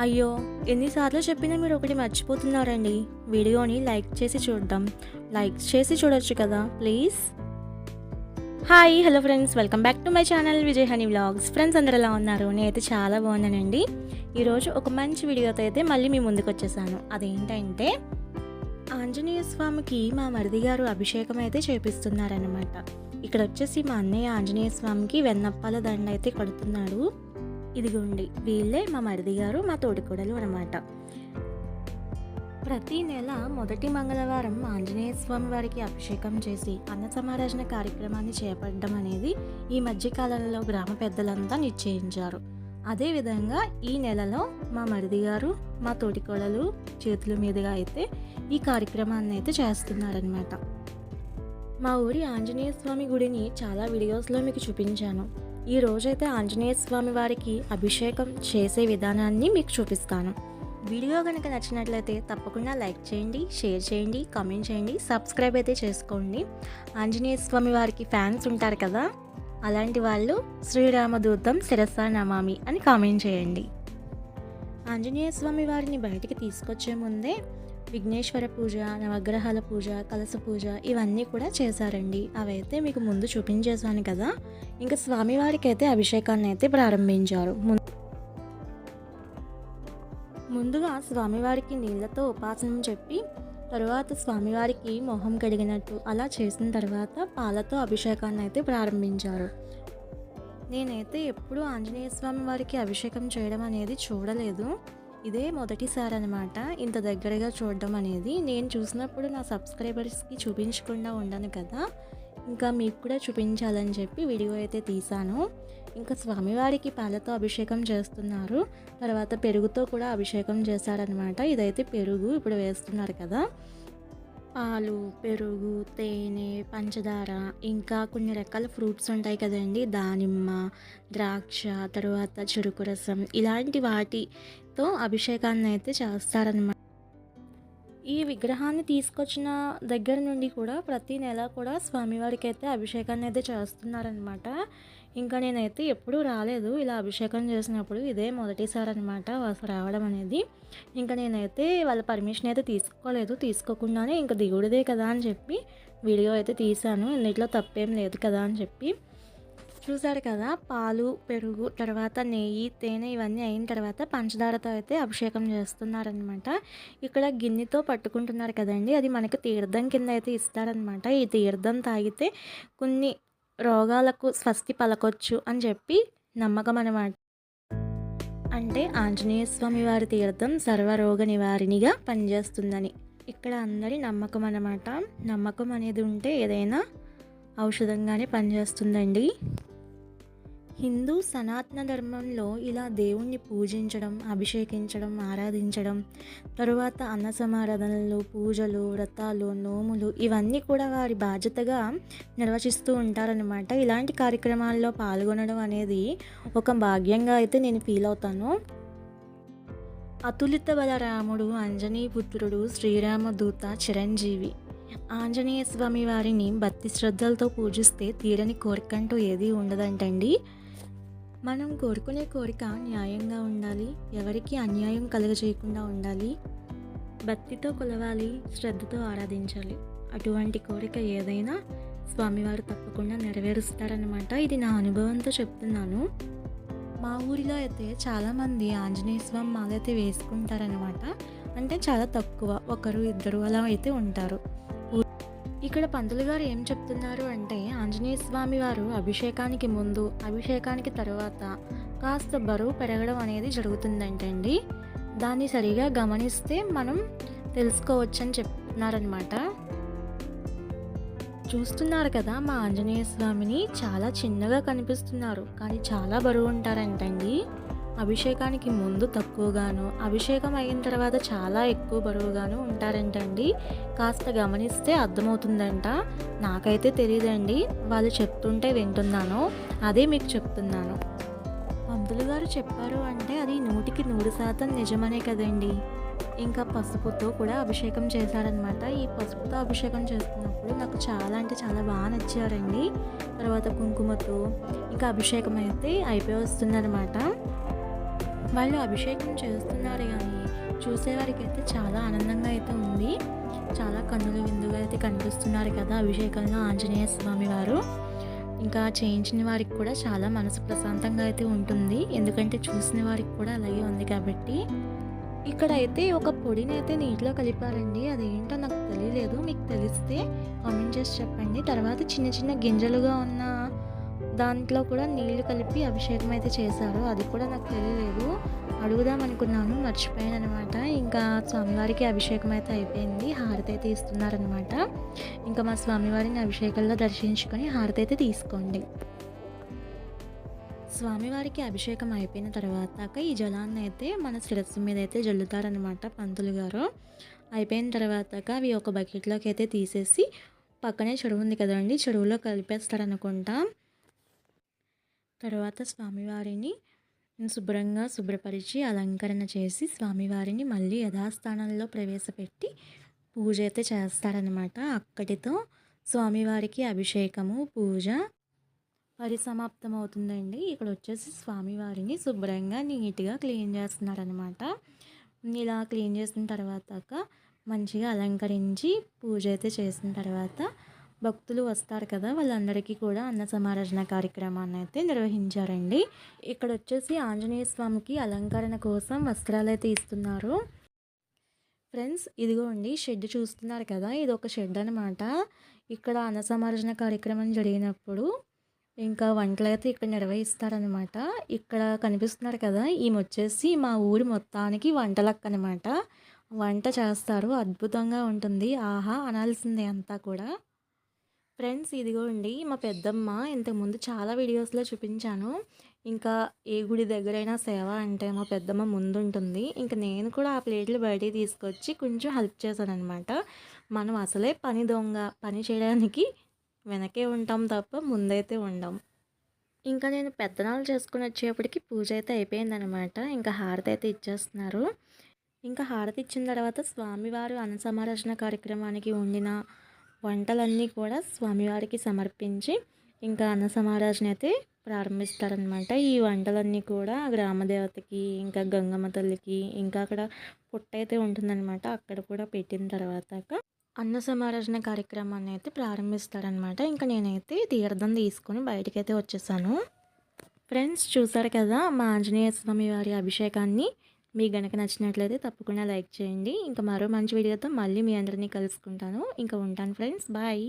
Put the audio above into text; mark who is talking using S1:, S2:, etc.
S1: అయ్యో ఎన్నిసార్లు చెప్పినా మీరు ఒకటి మర్చిపోతున్నారండి. వీడియోని లైక్ చేసి చూద్దాం లైక్ చేసి చూడొచ్చు కదా please. Hi hello friends. Welcome back to my channel Vijay honey vlogs. Friends అందరు ఎలా ఉన్నారు? నేనైతే చాలా బాగున్నానండి. ఈరోజు ఒక మంచి వీడియోతో అయితే మళ్ళీ మీ ముందుకు వచ్చేసాను అదేంటంటే ఆంజనేయ స్వామికి మా మరిది గారు అభిషేకం అయితే చేపిస్తున్నారనమాట ఇక్కడ వచ్చేసి మా అన్నయ్య ఆంజనేయ స్వామికి వెన్నప్పాల దండ అయితే కడుతున్నాడు. ఇదిగోండి వీళ్ళే మా మరిది గారు మా తోడికోడలు అనమాట ప్రతి నెల మొదటి మంగళవారం ఆంజనేయ స్వామి వారికి అభిషేకం చేసి అన్న సమారాజన కార్యక్రమాన్ని చేపట్టడం అనేది ఈ మధ్యకాలంలో గ్రామ పెద్దలంతా నిశ్చయించారు. అదేవిధంగా ఈ నెలలో మా మరిది గారు మా తోటికోడలు చేతుల మీదుగా అయితే ఈ కార్యక్రమాన్ని అయితే చేస్తున్నారనమాట మా ఊరి ఆంజనేయ స్వామి గుడిని చాలా వీడియోస్లో మీకు చూపించాను. ఈ రోజైతే ఆంజనేయ స్వామి వారికి అభిషేకం చేసే విధానాన్ని మీకు చూపిస్తాను. వీడియో కనుక నచ్చినట్లయితే తప్పకుండా లైక్ చేయండి షేర్ చేయండి కామెంట్ చేయండి సబ్స్క్రైబ్ అయితే చేసుకోండి. ఆంజనేయ స్వామి వారికి ఫ్యాన్స్ ఉంటారు కదా అలాంటి వాళ్ళు శ్రీరామదూతం శిరసా నమామి అని కామెంట్ చేయండి. ఆంజనేయ స్వామి వారిని బయటికి తీసుకొచ్చే ముందే విఘ్నేశ్వర పూజ నవగ్రహాల పూజ కలస పూజ ఇవన్నీ కూడా చేశారండి. అవైతే మీకు ముందు చూపించేశాను కదా. ఇంకా స్వామివారికి అయితే అభిషేకాన్ని అయితే ప్రారంభించారు. ముందుగా స్వామివారికి నీళ్ళతో ఉపాసనం చెప్పి తరువాత స్వామివారికి మొహం కడిగినట్టు అలా చేసిన తర్వాత పాలతో అభిషేకాన్ని అయితే ప్రారంభించారు. నేనైతే ఎప్పుడూ ఆంజనేయ స్వామి వారికి అభిషేకం చేయడం అనేది చూడలేదు. ఇదే మొదటిసారి అనమాట ఇంత దగ్గరగా చూడడం అనేది. నేను చూసినప్పుడు నా సబ్స్క్రైబర్స్కి చూపించకుండా ఉండను కదా. ఇంకా మీకు కూడా చూపించాలని చెప్పి వీడియో అయితే తీశాను. ఇంకా స్వామివారికి పాలతో అభిషేకం చేస్తున్నారు. తర్వాత పెరుగుతో కూడా అభిషేకం చేశారనమాట ఇదైతే పెరుగు ఇప్పుడు వేస్తున్నారు కదా. పాలు పెరుగు తేనె పంచదార ఇంకా కొన్ని రకాల ఫ్రూట్స్ ఉంటాయి కదండి. దానిమ్మ ద్రాక్ష తర్వాత చెరుకు రసం ఇలాంటి వాటి తో అభిషేకాన్ని అయితే చేస్తారనమాట ఈ విగ్రహాన్ని తీసుకొచ్చిన దగ్గర నుండి కూడా ప్రతి నెల కూడా స్వామివారికి అయితే అభిషేకాన్ని అయితే చేస్తున్నారనమాట ఇంకా నేనైతే ఎప్పుడూ రాలేదు. ఇలా అభిషేకం చేసినప్పుడు ఇదే మొదటిసారి అనమాట రావడం అనేది. ఇంకా నేనైతే వాళ్ళ పర్మిషన్ అయితే తీసుకోలేదు. తీసుకోకుండానే ఇంకా దిగుడిదే కదా అని చెప్పి వీడియో అయితే తీశాను. ఇన్నిట్లో తప్పేం లేదు కదా అని చెప్పి. చూసారు కదా పాలు పెరుగు తర్వాత నెయ్యి తేనె ఇవన్నీ అయిన తర్వాత పంచదారతో అయితే అభిషేకం చేస్తున్నారనమాట ఇక్కడ గిన్నెతో పట్టుకుంటున్నారు కదండి అది మనకి తీర్థం కింద అయితే ఇస్తారనమాట ఈ తీర్థం తాగితే కొన్ని రోగాలకు స్వస్తి పలకొచ్చు అని చెప్పి నమ్మకం అనమాట అంటే ఆంజనేయ స్వామి వారి తీర్థం సర్వరోగ నివారిణిగా పనిచేస్తుందని. ఇక్కడ అందరి నమ్మకం అన్నమాట. నమ్మకం అనేది ఉంటే ఏదైనా ఔషధంగానే పనిచేస్తుందండి. హిందూ సనాతన ధర్మంలో ఇలా దేవుణ్ణి పూజించడం అభిషేకించడం ఆరాధించడం తరువాత అన్న సమారాధనలు పూజలు వ్రతాలు నోములు ఇవన్నీ కూడా వారి బాధ్యతగా నిర్వచిస్తూ ఉంటారనమాట ఇలాంటి కార్యక్రమాల్లో పాల్గొనడం అనేది ఒక భాగ్యంగా అయితే నేను ఫీల్ అవుతాను. అతులిత బలరాముడు అంజనీ పుత్రుడు శ్రీరామదూత చిరంజీవి. ఆంజనేయ స్వామి వారిని భక్తి శ్రద్ధలతో పూజిస్తే తీరని కోరికంటూ ఏదీ ఉండదంటండి. మనం కోరుకునే కోరిక న్యాయంగా ఉండాలి. ఎవరికి అన్యాయం కలగజేయకుండా ఉండాలి. భక్తితో కొలవాలి శ్రద్ధతో ఆరాధించాలి. అటువంటి కోరిక ఏదైనా స్వామివారు తప్పకుండా నెరవేరుస్తారనమాట ఇది నా అనుభవంతో చెప్తున్నాను. మా ఊరిలో అయితే చాలామంది ఆంజనేయ స్వామి మాలైతే వేసుకుంటారనమాట అంటే చాలా తక్కువ. ఒకరు ఇద్దరు అలా అయితే ఉంటారు. ఇక్కడ పంతులు గారు ఏం చెప్తున్నారు అంటే ఆంజనేయ స్వామి వారు అభిషేకానికి ముందు అభిషేకానికి తర్వాత కాస్త బరువు పెరగడం అనేది జరుగుతుందంటండి. దాన్ని సరిగా గమనిస్తే మనం తెలుసుకోవచ్చని చెప్తున్నారనమాట చూస్తున్నారు కదా మా ఆంజనేయ స్వామిని చాలా చిన్నగా కనిపిస్తున్నారు కానీ చాలా బరువు ఉంటారంటండి. అభిషేకానికి ముందు తక్కువగాను అభిషేకం అయిన తర్వాత చాలా ఎక్కువ బరువుగాను ఉంటారంటండి. కాస్త గమనిస్తే అర్థమవుతుందంట. నాకైతే తెలియదండి వాళ్ళు చెప్తుంటే వింటున్నాను. అదే మీకు చెప్తున్నాను. పంతులు గారు చెప్పారు అంటే అది నూటికి నూరు శాతం నిజమనే కదండి. ఇంకా పసుపుతో కూడా అభిషేకం చేశారనమాట ఈ పసుపుతో అభిషేకం చేస్తున్నప్పుడు నాకు చాలా అంటే చాలా బాగా నచ్చారండి. తర్వాత కుంకుమతో ఇంకా అభిషేకం అయితే అయిపోయి వస్తుందన్నమాట. వాళ్ళు అభిషేకం చేస్తున్నారు కానీ చూసేవారికి అయితే చాలా ఆనందంగా అయితే ఉంది. చాలా కన్నుల విందుగా అయితే కనిపిస్తున్నారు కదా అభిషేకంలో ఆంజనేయ స్వామి వారు. ఇంకా చేయించిన వారికి కూడా చాలా మనసు ప్రశాంతంగా అయితే ఉంటుంది. ఎందుకంటే చూసిన వారికి కూడా అలాగే ఉంది కాబట్టి. ఇక్కడ అయితే ఒక పొడిని అయితే నీటిలో కలిపారండి. అదేంటో నాకు తెలియలేదు. మీకు తెలిస్తే కామెంట్ చేసి చెప్పండి. తర్వాత చిన్న చిన్న గింజలుగా ఉన్న దాంట్లో కూడా నీళ్ళు కలిపి అభిషేకం అయితే చేశారు. అది కూడా నాకు తెలియలేదు. అడుగుదాం అనుకున్నాను మర్చిపోయాను అనమాట ఇంకా స్వామివారికి అభిషేకం అయితే అయిపోయింది. హారతి అయితే ఇస్తున్నారనమాట ఇంకా మా స్వామివారిని అభిషేకంలో దర్శించుకొని హారతి అయితే తీసుకోండి. స్వామివారికి అభిషేకం అయిపోయిన తర్వాత ఈ జలాన్ని అయితే మన శిరస్సు మీద అయితే జల్లుతారనమాట పంతులు గారు. అయిపోయిన తర్వాత అవి ఒక బకెట్లోకి అయితే తీసేసి పక్కనే చెరువు ఉంది కదండి చెరువులో కలిపేస్తారనుకుంటా. తర్వాత స్వామివారిని శుభ్రంగా శుభ్రపరిచి అలంకరణ చేసి స్వామివారిని మళ్ళీ యథాస్థానంలో ప్రవేశపెట్టి పూజ అయితే చేస్తారనమాట అక్కడితో స్వామివారికి అభిషేకము పూజ పరిసమాప్తం అవుతుందండి ఇక్కడ వచ్చేసి స్వామివారిని శుభ్రంగా నీట్గా క్లీన్ చేస్తున్నారనమాట ఇలా క్లీన్ చేసిన తర్వాత మంచిగా అలంకరించి పూజ అయితే చేసిన తర్వాత భక్తులు వస్తారు కదా వాళ్ళందరికీ కూడా అన్న సమారాధన కార్యక్రమాన్ని అయితే నిర్వహించారండి. ఇక్కడ వచ్చేసి ఆంజనేయ స్వామికి అలంకరణ కోసం వస్త్రాలు అయితే ఇస్తున్నారు. ఫ్రెండ్స్ ఇదిగోండి షెడ్ చూస్తున్నారు కదా ఇది ఒక షెడ్ అనమాట ఇక్కడ అన్న సమారాధన కార్యక్రమం జరిగినప్పుడు ఇంకా వంటలు అయితే ఇక్కడ నిర్వహిస్తారనమాట ఇక్కడ కనిపిస్తున్నారు కదా ఈమె వచ్చేసి మా ఊరి మొత్తానికి వంటలక్క అనమాట వంట చేస్తారు అద్భుతంగా ఉంటుంది. ఆహా అనాల్సిందే అంతా కూడా. ఫ్రెండ్స్ ఇదిగోండి మా పెద్దమ్మ ఇంతకుముందు చాలా వీడియోస్లో చూపించాను. ఇంకా ఏ గుడి దగ్గరైనా సేవ అంటే మా పెద్దమ్మ ముందు ఉంటుంది ఇంకా నేను కూడా ఆ ప్లేట్లు బయటికి తీసుకొచ్చి కొంచెం హెల్ప్ చేశాను అనమాట మనం అసలే పని దొంగ పని చేయడానికి వెనకే ఉంటాం తప్ప ముందైతే ఉండం. ఇంకా నేను పెద్దనాలు చేసుకుని వచ్చేప్పటికి పూజ అయితే అయిపోయిందనమాట ఇంకా హారతి అయితే ఇచ్చేస్తున్నారు. ఇంకా హారతి ఇచ్చిన తర్వాత స్వామివారు అన్నసమారచన కార్యక్రమానికి ఉండిన వంటలన్నీ కూడా స్వామివారికి సమర్పించి ఇంకా అన్న సమారాజన అయితే ప్రారంభిస్తారనమాట ఈ వంటలన్నీ కూడా గ్రామదేవతకి ఇంకా గంగమ్మ తల్లికి ఇంకా అక్కడ పుట్ట అయితే ఉంటుందన్నమాట. అక్కడ కూడా పెట్టిన తర్వాత అన్న సమారాజన కార్యక్రమాన్ని అయితే ప్రారంభిస్తారనమాట ఇంకా నేనైతే తీర్థం తీసుకొని బయటకైతే అయితే వచ్చేసాను. ఫ్రెండ్స్ చూసారు కదా మా ఆంజనేయ స్వామి వారి అభిషేకాన్ని? మీకు గనక నచ్చినట్లయితే తప్పకుండా లైక్ చేయండి. ఇంకా మరో మంచి వీడియోతో మళ్ళీ మీ అందరినీ కలుసుకుంటాను. ఇంకా ఉంటాను ఫ్రెండ్స్. బాయ్.